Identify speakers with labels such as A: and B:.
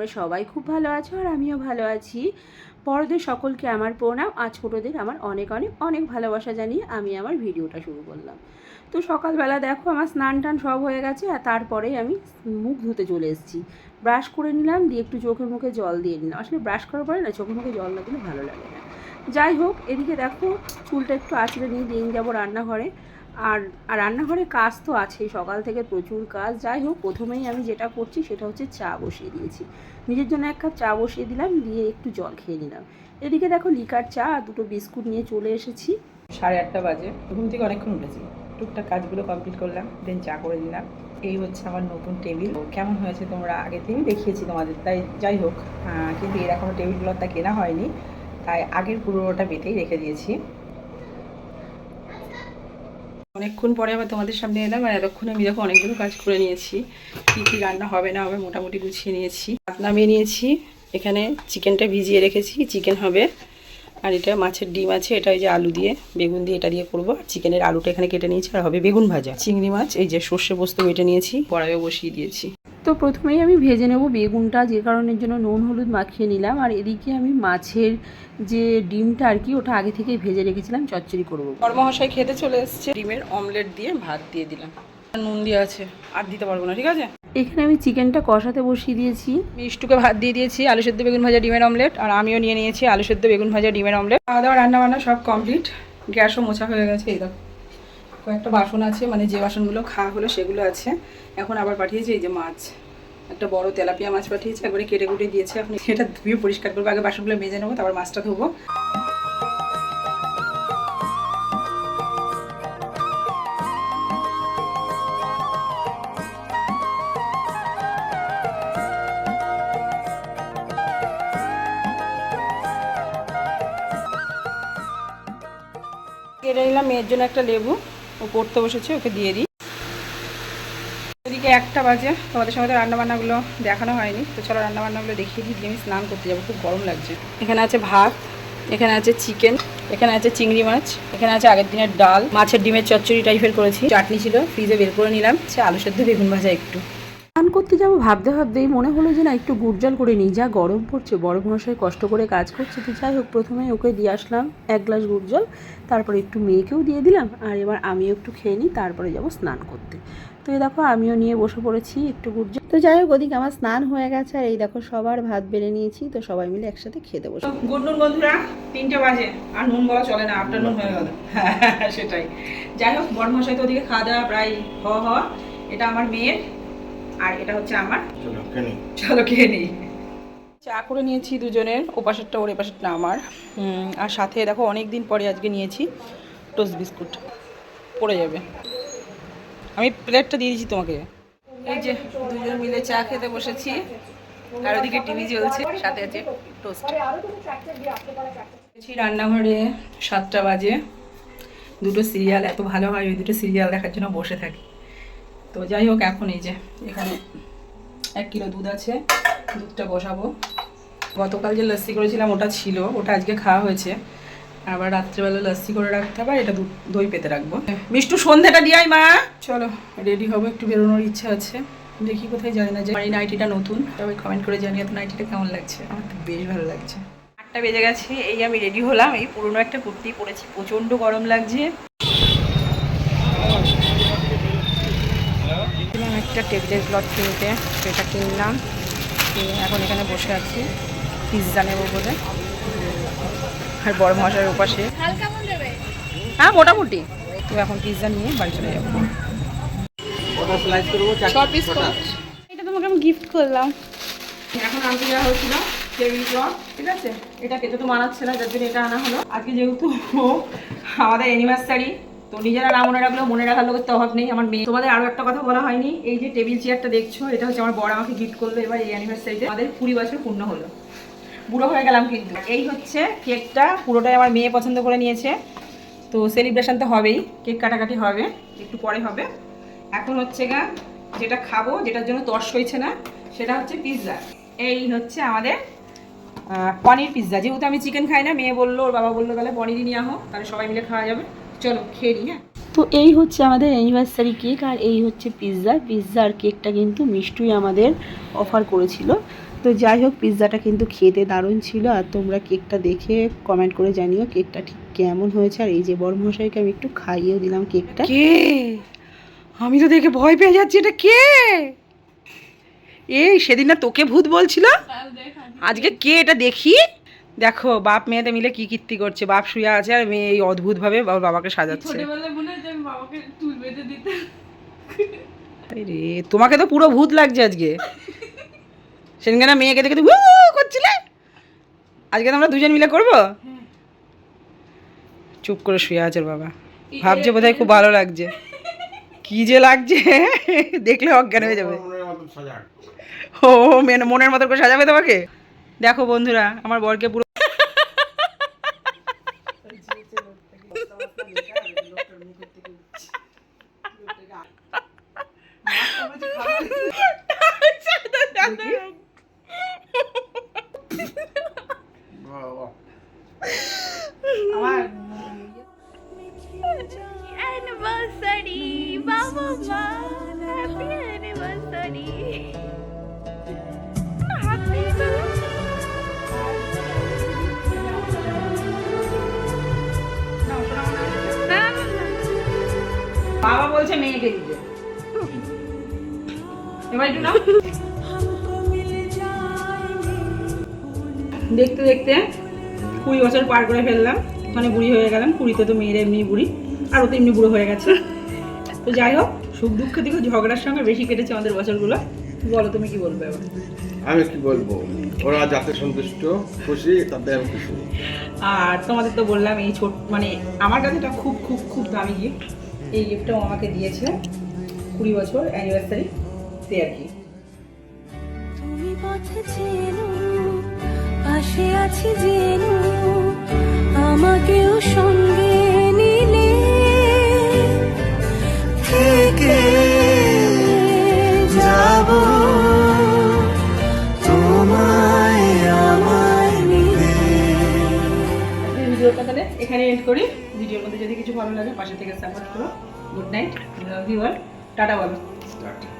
A: তোমরা সবাই খুব ভালো আছো আর আমিও ভালো আছি। বড়দের সকলকে আমার প্রণাম আজ ছোটোদের আমার অনেক অনেক অনেক ভালোবাসা জানিয়ে আমি আমার ভিডিওটা শুরু করলাম। তো সকালবেলা দেখো আমার স্নান টান সব হয়ে গেছে, আর তারপরেই আমি মুখ ধুতে চলে এসেছি। ব্রাশ করে নিলাম, দিয়ে একটু চোখের মুখে জল দিয়ে নিলাম। আসলে ব্রাশ করার পরে না চোখের মুখে জল না দিলে ভালো লাগে না। যাই হোক, এদিকে দেখো চুলটা একটু আঁচড়ে নিয়ে দিয়ে যাব রান্নাঘরে। আর আর রান্নাঘরে কাজ তো আছেই, সকাল থেকে প্রচুর কাজ। যাই হোক, প্রথমেই আমি যেটা করছি সেটা হচ্ছে চা বসিয়ে দিয়েছি। নিজের জন্য এক কাপ চা বসিয়ে দিলাম, দিয়ে একটু জল খেয়ে নিলাম। এদিকে দেখো লিকার চা আর দুটো বিস্কুট নিয়ে চলে এসেছি।
B: সাড়ে আটটা বাজে, ঘুম থেকে অনেকক্ষণ উঠেছি। টুকটাক কাজগুলো কমপ্লিট করলাম, দেন চা করে দিলাম এই হচ্ছে আমার নতুন টেবিল। কেমন হয়েছে তোমরা আগে থেকেই দেখিয়েছি তোমাদের, তাই যাই হোক কিন্তু এর এখনও টেবিল ক্লথটা কেনা হয়নি, তাই আগের পুরোটা বেতেই রেখে দিয়েছি। অনেকক্ষণ পরে আবার তোমাদের সামনে এলাম, আর এতক্ষণে আমি দেখো অনেকগুলো কাজ করে নিয়েছি, কী কী রান্না হবে না হবে মোটামুটি গুছিয়ে নিয়েছি। ভাত নামিয়ে নিয়েছি, এখানে চিকেনটা ভিজিয়ে রেখেছি, চিকেন হবে, আর এটা মাছের ডিম আছে, এটা ওই যে আলু দিয়ে, বেগুন দিয়ে এটা দিয়ে করব, আর চিকেনের আলুটা এখানে কেটে নিয়েছি, আর হবে বেগুন ভাজা। চিংড়ি মাছ, এই যে সর্ষে পোস্ত বেটে নিয়েছি, কড়াইও বসিয়ে দিয়েছি।
A: তো প্রথমেই আমি ভেজে নেব বেগুনটা, যে কারণের জন্য নুন, হলুদ মাখিয়ে নিলাম। আর এদিকে আমি মাছের যে ডিমটা আর কি, ওটা আগে থেকেই ভেজে রেখেছিলাম, চচ্চড়ি করব।
B: কর্মমশাই খেতে চলে এসছে। ডিমের অমলেট দিয়ে ভাত দিয়ে দিলাম। নুন দিয়ে আছে, আর দিতে পারব না, ঠিক আছে?
A: এখানে আমি চিকেনটা কষাতে বসিয়ে দিয়েছি।
B: মিষ্টুকে ভাত দিয়ে দিয়েছি, আলু সেদ্ধ বেগুন ভাজা ডিমের অমলেট, আর আমিও নিয়ে নিয়েছি আলু সেদ্ধ বেগুন ভাজা ডিমের অমলেট। খাওয়া দাওয়া রান্না বান্না সব কমপ্লিট। গ্যাসও মোছা হয়ে গেছে, এই দেখো। কয়েকটা বাসন আছে মানে যে বাসনগুলো খাওয়া হলো সেগুলো আছে। এখন আবার পাঠিয়েছি, এই যে মাছ। একটা বড় তেলাপিয়া মাছ পাঠিয়েছি, একবারে কেটে কুটে দিয়েছে। এখন এটা ধুয়ে পরিষ্কার করব, আগে বাসনগুলো মেজে নেব, তারপর মাছটা ধোবো। কেটে নিলাম, মেয়ের জন্য একটা লেবু। ও পড়তে বসেছে, ওকে দিয়ে দিই। ওদিকে একটা বাজে, তোমাদের সঙ্গে তো রান্নাবান্নাগুলো দেখানো হয়নি। তো চলো রান্নাবান্নাগুলো দেখিয়ে দিই আমি স্নান করতে যাব, খুব গরম লাগছে। এখানে আছে ভাত, এখানে আছে চিকেন, এখানে আছে চিংড়ি মাছ, এখানে আছে আগের দিনের ডাল, মাছের ডিমের চচ্চড়ি টাইপের করেছি। চাটনি ছিল ফ্রিজে বের করে নিলাম, সে আলু সেদ্ধ বেগুন ভাজা একটু।
A: স্নান করতে যাব, ভাবতে ভাবতেই মনে হলো যে না, একটু গুড় জল করে নিই। যা গরম পড়ছে বড় মশাই কষ্ট করে কাজ করছে। তো যাই হোক, প্রথমে ওকে দিয়ে আসলাম এক গ্লাস গুড় জল তারপরে একটু মেয়েকেও দিয়ে দিলাম, আর এবার আমিও একটু খেয়ে নিই, তারপরে যাব স্নান করতে। তো এই দেখো, আমিও নিয়ে বসে পড়েছি একটু গুড় জল তো যাই হোক, ওদিকে আমার স্নান হয়ে গেছে, আর এই দেখো, সবার ভাত বেড়ে নিয়েছি, তো সবাই মিলে একসাথে খেতে বসে
B: গুড নুন বন্ধুরা, তিনটে বাজে, আর নুন বলা চলে না, আফটারনুন হয়ে গেল। সেটাই। যাই হোক বড় মশাই তো ওদিকে খাওয়া দাওয়া প্রায় হওয়া হওয়া এটা আমার মেয়ের। আর এটা হচ্ছে আমার
C: চলো
B: খেয়ে নিই চা করে নিয়েছি দুজনের ও পাশেরটা ওর এ পাশেরটা আমার আর সাথে দেখো অনেক দিন পরে আজকে নিয়েছি টোস্ট বিস্কুট। পড়ে যাবে। আমি প্লেটটা দিয়ে দিয়েছি তোমাকে। এই যে দুজন মিলে চা খেতে বসেছি আর ওদিকে টিভি চলছে সাথে আছে টোস্ট। রান্নাঘরে সাতটা বাজে। দুটো সিরিয়াল এত ভালো হয় ওই দুটো সিরিয়াল দেখার জন্য বসে থাকি। তো যাই হোক, এখন এই যে এখানে এক কিলো দুধ আছে, দুধটা বসাবো। গতকাল যে লস্যি করেছিলাম, ওটা ছিল, ওটা আজকে খাওয়া হয়েছে। আবার রাত্রেবেলা লস্যি করে রাখতে হবে এটা দই পেতে রাখব। মিষ্টু, সন্ধ্যাটা দিয়াই মা। চলো রেডি হব, একটু বেরোনোর ইচ্ছা আছে। দেখি কোথায় জানি না যে এই নাইটিটা নতুন, সবাই কমেন্ট করে জানিয়ে তো নাইটিটা কেমন লাগছে। আমার তো বেশ ভালো লাগছে। আটটা বেজে গেছে, এই আমি রেডি হলাম। এই পুরনো একটা কুর্তি পরেছি, প্রচণ্ড গরম লাগছে। একটা টেবিলের ক্লথ কিনতে। সেটা কিনলাম। এখন এখানে বসে আছি। পিৎজা নেব বলে। আর বড় মশার উপাসে। হ্যাঁ মোটামুটি। তো এখন পিৎজা নিয়ে বাড়ি চলে যাব। এটা তোমাকে আমি গিফট করলাম। এখন আনতে যাওয়া হয়েছিল টেবিল ক্লথ ঠিক আছে? এটা কেটে তো মানাচ্ছে না যার জন্য এটা আনা হলো। আজকে যেহেতু আমাদের অ্যানিভার্সারি তো নিজেরা না মনে রাখলেও মনে রাখার লোকের তো অভাব নেই। আমার মেয়ে তোমাদের আরও একটা কথা বলা হয়নি। এই যে টেবিল চেয়ারটা দেখছ, এটা হচ্ছে আমার বড় আমাকে গিফট করল এবার এই অ্যানিভার্সারিতে আমাদের কুড়ি বছর পূর্ণ হলো। বুড়ো হয়ে গেলাম কিন্তু। এই হচ্ছে কেকটা পুরোটাই আমার মেয়ে পছন্দ করে নিয়েছে। তো সেলিব্রেশন তো হবেই। কেক কাটাকাটি হবে। একটু পরে হবে। এখন হচ্ছে গা, যেটা খাব, যেটার জন্য তর্স হয়েছে না, সেটা হচ্ছে পিৎজা এই হচ্ছে আমাদের পনির পিৎজা যেহেতু আমি চিকেন খাই না, মেয়ে বলল, ওর বাবা বলল, তাহলে পনিরই নিয়ে আহো, তাহলে সবাই মিলে খাওয়া যাবে। চলো খেয়ে নিই হ্যাঁ?
A: তো এই হচ্ছে আমাদের অ্যানিভার্সারি কেক আর এই হচ্ছে পিৎজা পিৎজা আর কেকটা কিন্তু মিষ্টুই আমাদের অফার করেছিল। তো যাই হোক পিৎজাটা কিন্তু খেতে দারুণ ছিল আর তোমরা কেকটা দেখে কমেন্ট করে জানিও কেকটা ঠিক কেমন হয়েছে। আর এই যে বড় মশাইকে আমি একটু খাইয়েও দিলাম কেকটা
B: কে? আমি তো দেখে ভয় পেয়ে যাচ্ছি এটা কে? এই সেদিন না তোকে ভূত বলছিল? আজকে কে এটা দেখি? দেখো বাপ মেয়েতে মিলে কি কীর্তি করছে? বাপ শুয়ে আছে আর মেয়ে এই অদ্ভুতভাবে বাবার বাবাকে সাজাচ্ছে। রে তোমাকে তো পুরো ভূত লাগছে আজকে। সেদিনকে না মেয়েকে দেখে তো করছিলে? আজকে তোমরা দুজন মিলে করব? চুপ করে শুয়ে আছে ওর বাবা। ভাবছে বোধহয় খুব ভালো লাগছে। কি যে লাগছে দেখলে অজ্ঞান হয়ে যাবে। ও মেন- মনের মতো করে সাজাবে তোমাকে? দেখো বন্ধুরা আমার বরকে পুরো বাবা বলছে মেয়েকে এবার একটু দেখতে দেখতে কুড়ি বছর পার করে ফেললাম। মানে বুড়ি হয়ে গেলাম। কুড়িতে তো মেয়েরা এমনি বুড়ি, আর তো এমনি বুড়ো হয়ে গেছে। তো যাই হোক সুখ দুঃখ থেকে ঝগড়ার সঙ্গে বেশি কেটেছে আমাদের বছরগুলো। বলো তুমি কি বলবে এবার?
D: আমি কি বলব? ওরা যাতে সন্তুষ্ট খুশি তাতে আমি খুশি।
B: আর তোমাদের তো বললাম এই ছোট মানে আমার কাছে এটা খুব খুব খুব দামি গিফট এই গিফটটাও আমাকে দিয়েছে কুড়ি বছর অ্যানিভার্সারি তে আর কি।
C: তুমি পথে চেনো পাশে আছি জেনো আমাকেও সঙ্গে
B: ভিডিওটা তাহলে এখানে এন্ড করি। ভিডিওর মধ্যে যদি কিছু ভালো লাগে পাশে থেকে সাপোর্ট করো। Good night love you all tata বলো।
D: টাটা